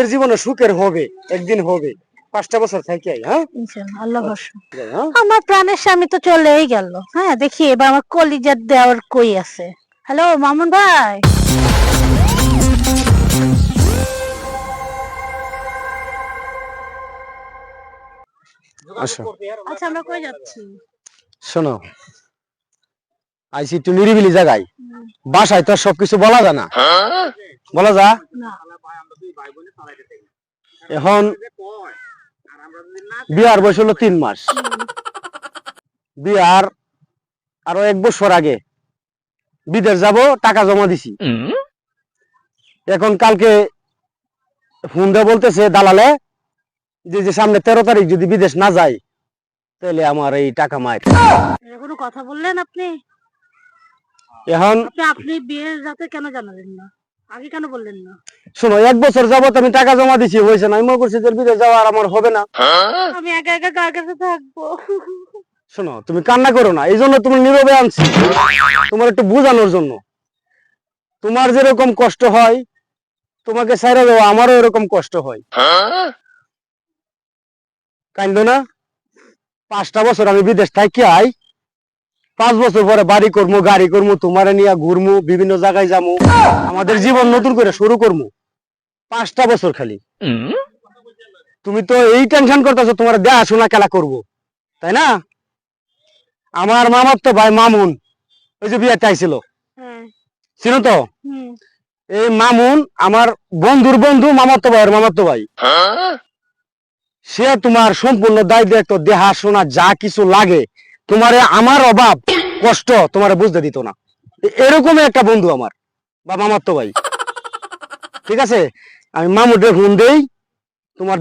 এর জীবনে সুখের হবে একদিন হবে। পাঁচটা বছর থাকি আই, হ্যাঁ? ইনশাআল্লাহ আল্লাহ হ্যাঁ? আমার প্রাণের স্বামী তো চলেই গেল হ্যাঁ? দেখি এবার আমার কলিজার দেওয়ার কই আছে। হ্যালো মামুন ভাই? আচ্ছা আমরা কই যাচ্ছি? শোনো আইসি একটু নিরিবিলি জায়গায়। বাসায় তো আর সবকিছু বলা যায় না। বলা যা না। এখন বিয়ার বয়স হলো তিন মাস। বিয়ার আরও এক বছর আগে বিদেশ যাব টাকা জমা দিছি। এখন কালকে ফোন দিয়ে বলতেছে দালালে যে যে সামনে তেরো তারিখ যদি বিদেশ না যাই তাহলে আমার এই টাকা মায়ের এখনও কথা বললেন আপনি? এখন আপনি আপনি বিয়ের রাতে কেন জানালেন না? আগে কেন বললেন না? শোনো এক বছর যাবত আমি টাকা জমা দিছি হয়েছে না। আমি মনে করছি যে বিদেশ যাওয়া আর আমার হবে না। আমি একা একা কার কাছে থাকব? শোনো তুমি কান্না করো না এই জন্য তুমি নীরবে আনছি। তোমার একটু বোঝানোর জন্য। তোমার যেরকম কষ্ট হয় তোমাকে সাইরা দেওয়া আমারও এরকম কষ্ট হয়। কান্দ না? পাঁচটা বছর আমি বিদেশ থাকি আই পাঁচ বছর পরে বাড়ি করব গাড়ি করব তোমারে নিয়ে ঘুরমু বিভিন্ন জায়গায় যাব আমাদের জীবন নতুন করে শুরু করব পাঁচটা বছর খালি। তুমি তো এই টেনশন করতেছো তোমার দেখাশোনা খেলা করব। তাই না? আমার মামার তো ভাই মামুন ওই যে বিয়ে চাইছিল হ্যাঁ। চিনো তো? এই মামুন আমার বন্ধুর বন্ধু মামাতো ভাইয়ের মামাতো ভাই। সে তোমার সম্পূর্ণ দায় দায়িত্ব দেখাশোনা যা কিছু লাগে। তোমারে আমার অভাব কষ্ট তোমারে বুঝতে দিত না। এরকম একটা বন্ধু আমার বাবা বা মামাতো ভাই। ঠিক আছে? আমি মামুদের ফোন দেই তোমার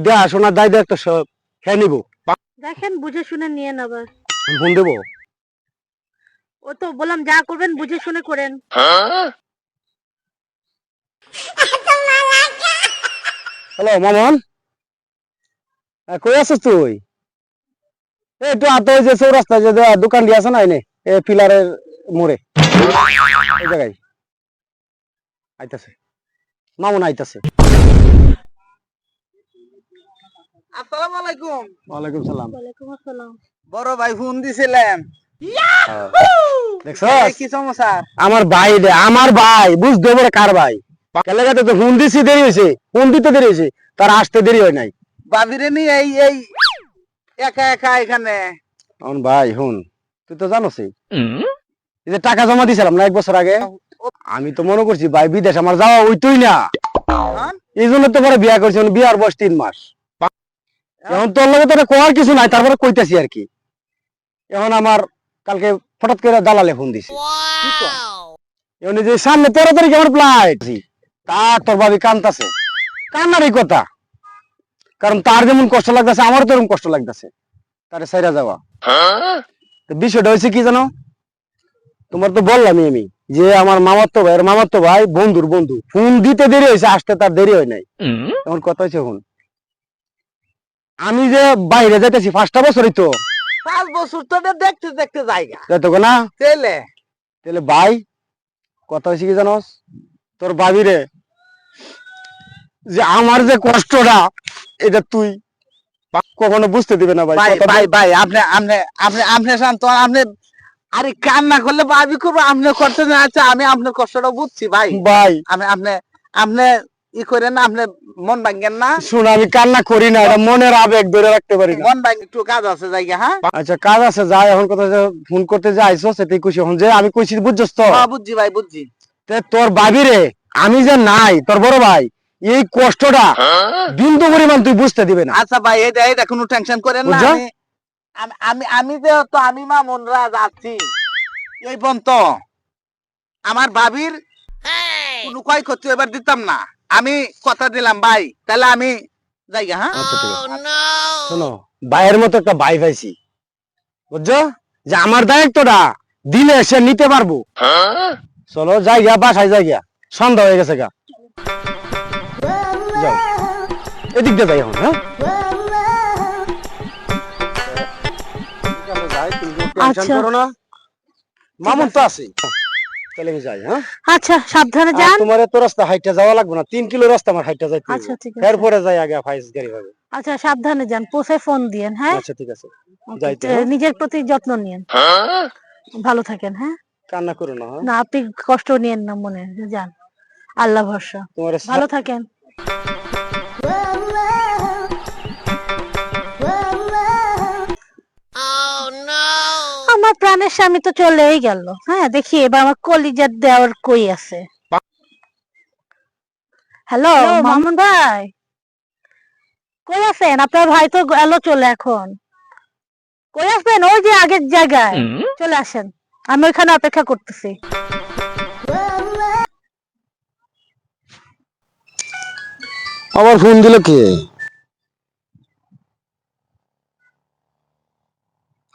দায় দায়িত্ব সব খেয়ে নিবো। দেখেন বুঝে শুনে নিয়ে আমি ফোন দেবো? ও তো বললাম যা করবেন বুঝে শুনে করেন। হ্যালো মামন। আহ, কই আছিস তুই? একটু আতো ওই যে চৌরাস্তায় যে দোকান দিয়ে আছে না এনে এ পিলারের মোড়ে। ওই জায়গায়। আইতাছে। মামুন আইতাছে। আসসালামু আলাইকুম। ওয়ালাইকুম সালাম। ওয়ালাইকুম আসসালাম। বড় ভাই ফোন দিছিলেন। কি আমার ভাই রে আমার ভাই বুঝতে পারে কার ভাই। কেলেগাতে তো ফোন দিছি দেরি হয়েছে ফোন দিতে দেরি হয়েছে তার আসতে দেরি হয় নাই। বাবিরে নিয়ে এই এই একা একা এখানে? ভাই হুন তুই তো জানোস এই যে টাকা জমা দিছিলাম না এক বছর আগে আমি তো মনে করছি ভাই বিদেশ আমার যাওয়া ওইটুই না। হ্যাঁ? এই জন্য তো পরে বিয়া করছি মানে বিয়ার বয়স তিন মাস। এখন তোর লগে তো কোয়ার কিছু নাই তারপরে কইতাছি আর কি। এখন আমার কালকে হঠাৎ করে দালালে ফোন দিছে? এখন এই যে সামনে তেরো তারিখে আমার ফ্লাইট তা তোর ভাবি কান্তাছে। কান্নারই কথা। কারণ তার যেমন কষ্ট লাগতেছে আমারও তো এরকম কষ্ট লাগতেছে। তারে সাইরা যাওয়া। তো বিষয়টা হয়েছে কি জানো? তোমার তো বললামই আমি যে আমার মামাতো ভাইয়ের মামাতো ভাই বন্ধুর বন্ধু। ফোন দিতে দেরি হয়েছে আসতে তার দেরি হয় নাই। এখন কথা হয়েছে এখন। আমি যে বাইরে যাইতেছি পাঁচটা বছরই তো। পাঁচ বছর তো দেখতে দেখতে জায়গা। যাইতো না। তেলে তাহলে ভাই কথা হয়েছে কি জানোস তোর ভাবি রে যে আমার যে কষ্টটা এটা তুই। কখনো বুঝতে দিবে না ভাই ভাই ভাই আপনি আপনি আপনি আপনি শান্ত আপনি আরে কান্না করলে ভাবি করব আপনি করতে না আচ্ছা আমি আপনার কষ্টটা বুঝছি ভাই। ভাই। আমি আপনি আপনি ই করেন না আপনি মন ভাঙ্গেন না। শুন আমি কান্না করি না এটা মনের আবেগ ধরে রাখতে পারি মন ভাঙ্গ একটু কাজ আছে জায়গা হ্যাঁ? আচ্ছা কাজ আছে যাই এখন কথা ফোন করতে যে আইসো সেটাই খুশি হন। যে আমি কইছি বুঝছস তো? হ্যাঁ, বুঝছি ভাই বুঝছি। তোর ভাবি রে আমি যে নাই তোর বড় ভাই এই কষ্টটা বিন্দু পরিমাণ তুই বুঝতে দিবে না। আচ্ছা ভাই এটা এটা কোনো টেনশন করেন না আমি আমি- আমি আমি যে তো আমি মা মনরা যাচ্ছি এই পর্যন্ত আমার ভাবির কোনো ক্ষয় ক্ষতি এবার দিতাম না। আমি কথা দিলাম ভাই তাহলে আমি যাইগা হ্যাঁ? আচ্ছা আছে। শোনো ভাইয়ের মতো একটা ভাই পাইছি। বুঝছ? যে আমার দায়িত্বটা দিলে সে নিতে পারব। চলো যাই গা বাসায় যাই গা। সন্ধ্যা হয়ে গেছে গা। যাও। এদিক দিয়ে যাই এখন হ্যাঁ? আচ্ছা। করো না। মামুন তো আছে। তাহলে আমি যাই হ্যাঁ? আচ্ছা সাবধানে যান। তোমার এত রাস্তা যাওয়া লাগবে না। তিন কিলো রাস্তা আমার যাইতে আচ্ছা ঠিক আছে। এরপরে যাই আগে ফাইজ গাড়ি হবে আচ্ছা সাবধানে যান। ফোন দিয়েন হ্যাঁ? আচ্ছা ঠিক আছে। যাইতে, হ্যাঁ? নিজের প্রতি যত্ন নিয়েন। ভালো থাকেন হ্যাঁ? কান্না করো না হ্যাঁ? না আপনি কষ্ট নিয়েন না মনে যান। আল্লাহ ভরসা। তোমার ভালো থাকেন। আমার প্রাণের স্বামী তো চলেই গেল। হ্যাঁ দেখি এবার আমার কলিজার দেওয়ার কই আছে? হ্যালো মামুন ভাই? কই আছেন? আপনার ভাই তো গেল চলে এখন। কই আসবেন ওই যে আগের জায়গায়। চলে আসেন। আমি ওইখানে অপেক্ষা করতেছি। আবার ফোন দিল কে?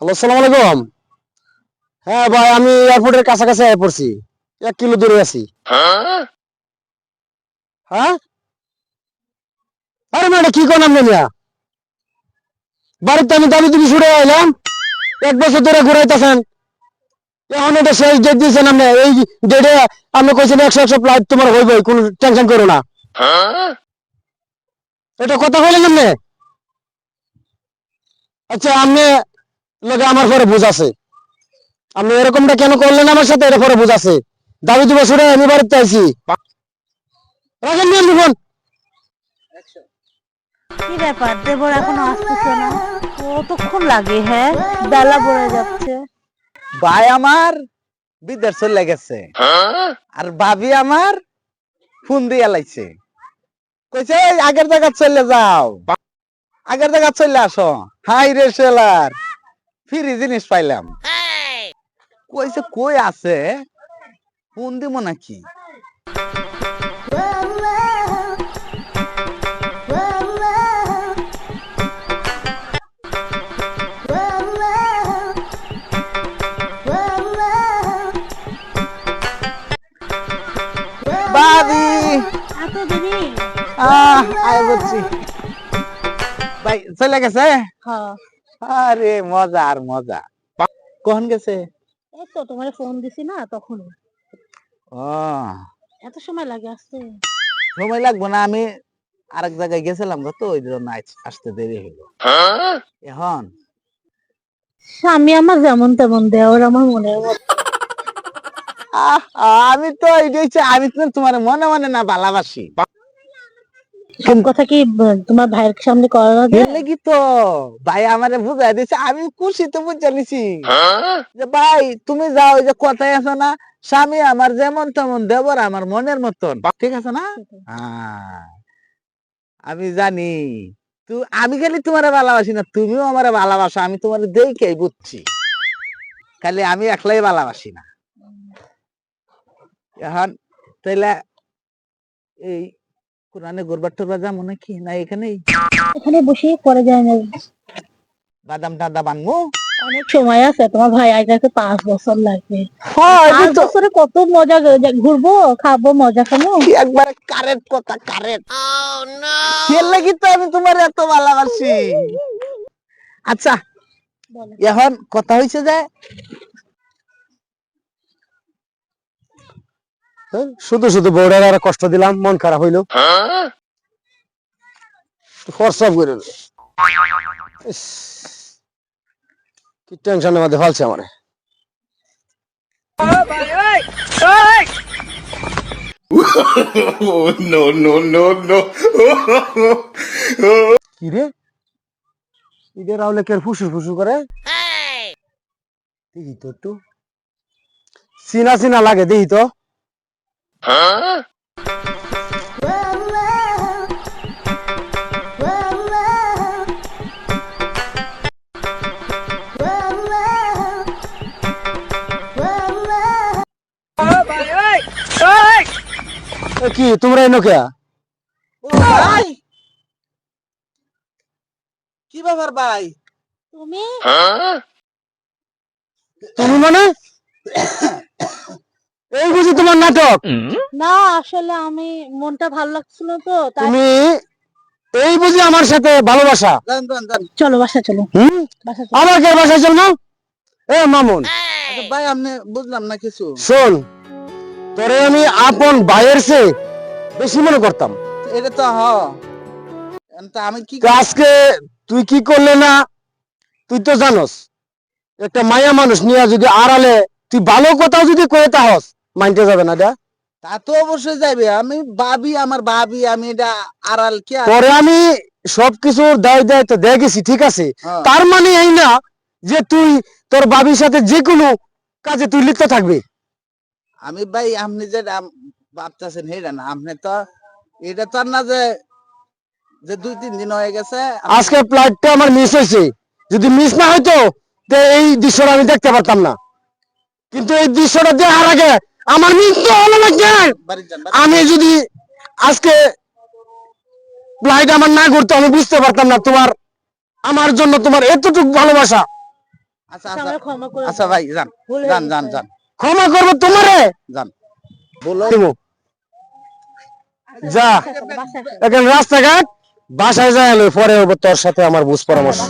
হ্যালো হ্যাঁ ভাই, আমি এয়ারপোর্টের কাছাকাছি পড়ছি। এক কিলো দূরে আছি। হ্যাঁ? আরে কি করলাম মিয়া? বাড়িতে আমি দাবি তুমি ছুটে আইলাম। এক বছর ধরে ঘুরাইতেছেন। এখন এটা শেষ ডেট দিয়েছেন আপনি। এই ডেটে আপনি কইছেন একশো একশো ফ্লাইট তোমার হইবই কোনো টেনশন করো না। এটা কথা বলেন আপনি? আচ্ছা আপনি লোকে আমার পরে বুঝ আছে। আপনি এরকমটা কেন করলেন আমার সাথে? এটা পরে বুঝ আছে। দাবি দিব শুনে আমি বাড়িতে আইছি। রাখেন ফোন কি ব্যাপার? দেবর এখনও আসতেছে না। কতক্ষণ লাগে হ্যাঁ? বেলা পড়ে যাচ্ছে। ভাই আমার বিদেশ চলে গেছে। আর ভাবি আমার ফোন দিয়ে লাইছে। কইছে আগের জায়গা চলে যাও। আগের জায়গা চলে আসো। হাই রে সেলার। ফ্রি জিনিস পাইলাম। কইছে কই আছে? ফোন দিব নাকি? দেরি আহ আয় বলছি। ভাই চলে গেছে? হ্যাঁ আরে মজা আর মজা। কখন গেছে? এই তো তোমার ফোন দিছি না তখন ও। এত সময় লাগে আসতে? সময় লাগবো না আমি আরেক জায়গায় গেছিলাম গো তো ওই জন্য আসতে দেরি হলো। এখন? স্বামী আমার যেমন তেমন দেওয়ার আমার মনের মতো। আহ, আমি তো আমি তো তোমার মনে মনে না ভালোবাসি। কথা কি তোমার ভাইয়ের সামনে করা যায়? তো? ভাই আমারে বুঝাই দিছে, আমি খুশি তো বুঝে নিছি। যে ভাই, তুমি যাও যে কথাই আছে না, স্বামী আমার যেমন তেমন দেবর আমার মনের মতন। ঠিক আছে না? হ্যাঁ। আমি জানি, তু, আমি খালি তোমারে ভালোবাসি না, তুমিও আমারে ভালোবাসো, আমি তোমার দেখেই বুঝছি। খালি আমি একলাই ভালোবাসি না। এখন, তাইলে, এই কোরআনে গোরবার টোরবার যাব নাকি না এখানেই? এখানে বসে করে যায় না। বাদাম টাদা বানবো? অনেক সময় আছে তোমার ভাই আইতে পাঁচ বছর লাগবে। পাঁচ বছরে কত মজা ঘুরবো খাব মজা খাব। একবার কারেন্ট কথা কারেন্ট এর লাগি তো আমি তোমার এত ভালোবাসি। আচ্ছা এখন কথা হয়েছে যে শুধু শুধু বউটার আর কষ্ট দিলাম মন খারাপ হইল। হোয়াটসঅ্যাপ করে কি টেনশনের মধ্যে ফেলছে আমার. কি রে? ঈদের করে? দেখি তো একটু। চিনা চিনা লাগে দেখি তো। কি তোমরা এনো কে ভাই! কি ব্যাপার ভাই? তুমি? তুমি মানে? এই বুঝি তোমার নাটক? না আসলে আমি মনটা ভালো লাগছিল তো তাই তুমি এই বুঝি আমার সাথে ভালোবাসা? চলো বাসা চলো। বাসা আমার কে বাসায় চল? না এ মামুন। আচ্ছা ভাই আপনি বুঝলাম না কিছু। শোন তোরে আমি আপন ভাইয়ের চেয়ে বেশি মনে করতাম। এটা তো হ। আমি কি আজকে তুই কি করলে না তুই তো জানোস একটা মায়া মানুষ নিয়ে যদি আড়ালে তুই ভালো কথা যদি কয়ে তাহস মানতে যাবে না দা তা তো অবশ্যই যাইবে। আমি ভাবি আমার ভাবি আমি এটা আড়াল কে পরে আমি সবকিছুর দায় দিয়ে গেছি ঠিক আছে? হ্যাঁ। তার মানে এই না যে তুই তোর বাবির সাথে যে কোনো কাজে তুই লিপ্ত থাকবি। আমি ভাই আপনি যেটা ভাবতেছেন সেটা না। আপনি তো এটা তো না যে যে দুই তিন দিন হয়ে গেছে আজকে ফ্লাইটটা আমার মিস হয়েছে। যদি মিস না হইতো তো এই দৃশ্যটা আমি দেখতে পারতাম না। কিন্তু এই দৃশ্যটা দেখার আগে আমার মৃত্যু হলো না কেন? আমি যদি আজকে ফ্লাইট আমার না ঘুরতো আমি বুঝতে পারতাম না তোমার আমার জন্য তোমার এতটুকু ভালোবাসা। আচ্ছা আচ্ছা। ক্ষমা করে আচ্ছা ভাই যান। যান যান যান। ক্ষমা করব তোমারে? যান। বলো। যা। বাসায় চলো, বাসায়। চলো। এখন রাস্তাঘাট বাসায় যায় পরে তোর সাথে আমার বুঝ পরামর্শ।